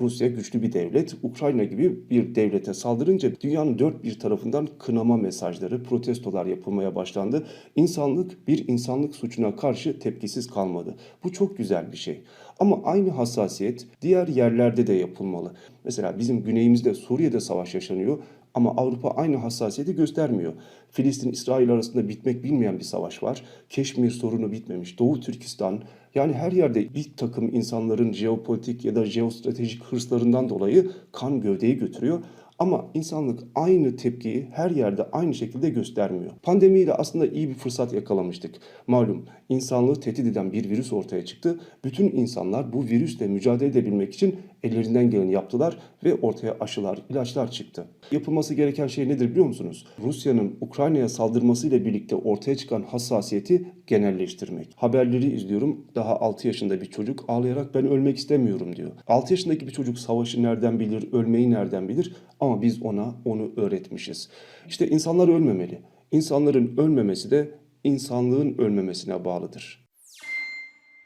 Rusya güçlü bir devlet. Ukrayna gibi bir devlete saldırınca dünyanın dört bir tarafından kınama mesajları, protestolar yapılmaya başlandı. İnsanlık bir insanlık suçuna karşı tepkisiz kalmadı. Bu çok güzel bir şey. Ama aynı hassasiyet diğer yerlerde de yapılmalı. Mesela bizim güneyimizde Suriye'de savaş yaşanıyor ama Avrupa aynı hassasiyeti göstermiyor. Filistin-İsrail arasında bitmek bilmeyen bir savaş var. Keşmir sorunu bitmemiş. Doğu Türkistan yani her yerde bir takım insanların jeopolitik ya da jeostratejik hırslarından dolayı kan gövdeyi götürüyor. Ama insanlık aynı tepkiyi her yerde aynı şekilde göstermiyor. Pandemiyle aslında iyi bir fırsat yakalamıştık. Malum insanlığı tehdit eden bir virüs ortaya çıktı. Bütün insanlar bu virüsle mücadele edebilmek için ellerinden geleni yaptılar ve ortaya aşılar, ilaçlar çıktı. Yapılması gereken şey nedir biliyor musunuz? Rusya'nın Ukrayna'ya saldırmasıyla birlikte ortaya çıkan hassasiyeti genelleştirmek. Haberleri izliyorum. Daha 6 yaşında bir çocuk ağlayarak ben ölmek istemiyorum diyor. 6 yaşındaki bir çocuk savaşı nereden bilir, ölmeyi nereden bilir? Ama biz ona onu öğretmişiz. İşte insanlar ölmemeli. İnsanların ölmemesi de insanlığın ölmemesine bağlıdır.